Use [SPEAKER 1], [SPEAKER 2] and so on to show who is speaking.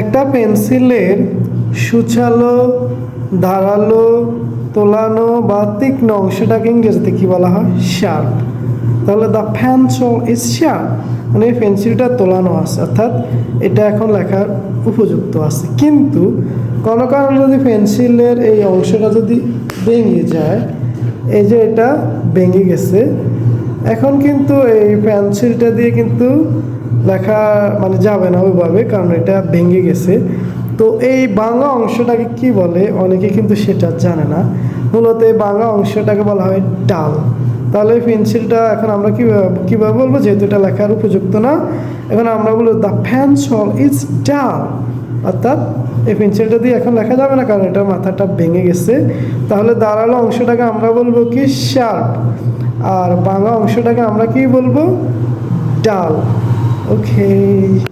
[SPEAKER 1] একটা পেন্সিলের সুচালো, ধারালো, তোলানো বা তীক্ষ্ণ অংশটাকে ইংরেজিতে কী বলা হয়? শার্প। তাহলে দ্য পেন্সিল ইজ শার্প মানে পেন্সিলটা তোলানো আছে, অর্থাৎ এটা এখন লেখার উপযুক্ত আছে। কিন্তু কোনো কারণে যদি পেন্সিলের এই অংশটা যদি ভেঙে যায়, এই যে এটা ভেঙে গেছে, এখন কিন্তু এই পেন্সিলটা দিয়ে কিন্তু লেখা মানে যাবে না ওইভাবে, কারণ এটা ভেঙে গেছে। তো এই বাংলা অংশটাকে কি বলে? অনেকে কিন্তু সেটা জানে না। মূলত এই বাংলা অংশটাকে বলা হয় ডাল। তাহলে পেন্সিলটা এখন আমরা কীভাবে কীভাবে বলব? যেহেতু এটা লেখার উপযুক্ত না, এখন আমরা বলব দ্য পেন্সিল ইজ ডাল অর্থাৎ এই পেন্সিলটা দিয়ে এখন লেখা যাবে না, কারণ এটার মাথাটা ভেঙে গেছে। তাহলে দাঁড়াল অংশটাকে আমরা বলব কি শার্প। আর বাংলা অংশটাকে আমরা কি বলব? ডাল। Okay.